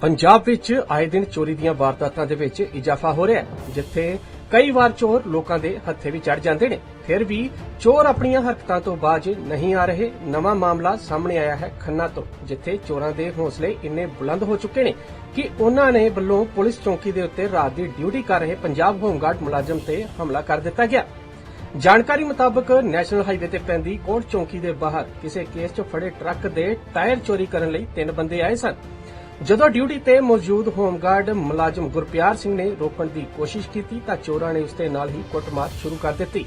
ਪੰਜਾਬ ਵਿੱਚ ਆਏ ਦਿਨ ਚੋਰੀ ਦੀਆਂ ਵਾਰਦਾਤਾਂ ਦੇ ਵਿੱਚ ਇਜ਼ਾਫਾ ਹੋ ਰਿਹਾ ਹੈ, ਜਿੱਥੇ ਕਈ ਵਾਰ ਚੋਰ ਲੋਕਾਂ ਦੇ ਹੱਥੇ ਵੀ ਚੜ ਜਾਂਦੇ ਨੇ। ਫਿਰ ਵੀ ਚੋਰ ਆਪਣੀਆਂ ਹਰਕਤਾਂ ਤੋਂ ਬਾਜ ਨਹੀਂ ਆ ਰਹੇ। ਨਵਾਂ ਮਾਮਲਾ ਸਾਹਮਣੇ ਆਇਆ ਹੈ ਖੰਨਾ ਤੋਂ, ਜਿੱਥੇ ਚੋਰਾਂ ਦੇ ਹੌਸਲੇ ਇੰਨੇ ਬੁਲੰਦ ਹੋ ਚੁੱਕੇ ਨੇ ਕਿ ਉਹਨਾਂ ਨੇ ਵੱਲੋਂ ਪੁਲਿਸ ਚੌਕੀ ਦੇ ਉੱਤੇ ਰਾਤ ਦੀ ਡਿਊਟੀ ਕਰ ਰਹੇ ਪੰਜਾਬ ਹੋਮਗਾਰਡ ਮੁਲਾਜ਼ਮ ਤੇ ਹਮਲਾ ਕਰ ਦਿੱਤਾ ਗਿਆ। ਜਾਣਕਾਰੀ ਮੁਤਾਬਕ ਨੈਸ਼ਨਲ ਹਾਈਵੇ ਤੇ ਪੈਂਦੀ ਕੋਟ ਚੌਂਕੀ ਦੇ ਬਾਹਰ ਕਿਸੇ ਕੇਸ 'ਚ ਫੜੇ ਟਰੱਕ ਦੇ ਟਾਇਰ ਚੋਰੀ ਕਰਨ ਲਈ ਤਿੰਨ ਬੰਦੇ ਆਏ ਸਨ। ਜਦੋਂ ਡਿਊਟੀ ਤੇ ਮੌਜੂਦ ਹੋਮਗਾਰਡ ਮੁਲਾਜ਼ਮ ਗੁਰਪਿਆਰ ਸਿੰਘ ਨੇ ਰੋਕਣ ਦੀ ਕੋਸ਼ਿਸ਼ ਕੀਤੀ ਤਾਂ ਚੋਰਾਂ ਨੇ ਉਸ ਦੇ ਨਾਲ ਹੀ ਕੁੱਟਮਾਰ ਸ਼ੁਰੂ ਕਰ ਦਿੱਤੀ।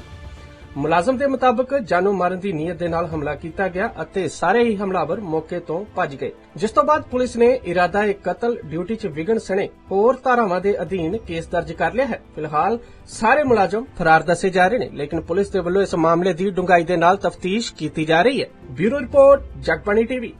ਮੁਲਾਜ਼ਮ ਦੇ ਮੁਤਾਬਕ ਜਾਨੋਂ ਮਾਰਨ ਦੀ ਨੀਅਤ ਦੇ ਨਾਲ ਹਮਲਾ ਕੀਤਾ ਗਿਆ ਅਤੇ ਸਾਰੇ ਹੀ ਹਮਲਾਵਰ ਮੌਕੇ ਤੋਂ ਭੱਜ ਗਏ। ਜਿਸ ਤੋਂ ਬਾਅਦ ਪੁਲਿਸ ਨੇ ਇਰਾਦਾ ਏ ਕਤਲ, ਡਿਊਟੀ 'ਚ ਵਿਗਣ ਸਣੇ ਹੋਰ ਧਾਰਾਵਾਂ ਦੇ ਅਧੀਨ ਕੇਸ ਦਰਜ ਕਰ ਲਿਆ ਹੈ। ਫਿਲਹਾਲ ਸਾਰੇ ਮੁਲਾਜ਼ਮ ਫਰਾਰ ਦੱਸੇ ਜਾ ਰਹੇ ਨੇ, ਲੇਕਿਨ ਪੁਲਿਸ ਦੇ ਵੱਲੋਂ ਇਸ ਮਾਮਲੇ ਦੀ ਡੂੰਘਾਈ ਦੇ ਨਾਲ ਤਫਤੀਸ਼ ਕੀਤੀ ਜਾ ਰਹੀ ਹੈ। Bureau report, Jagbani TV.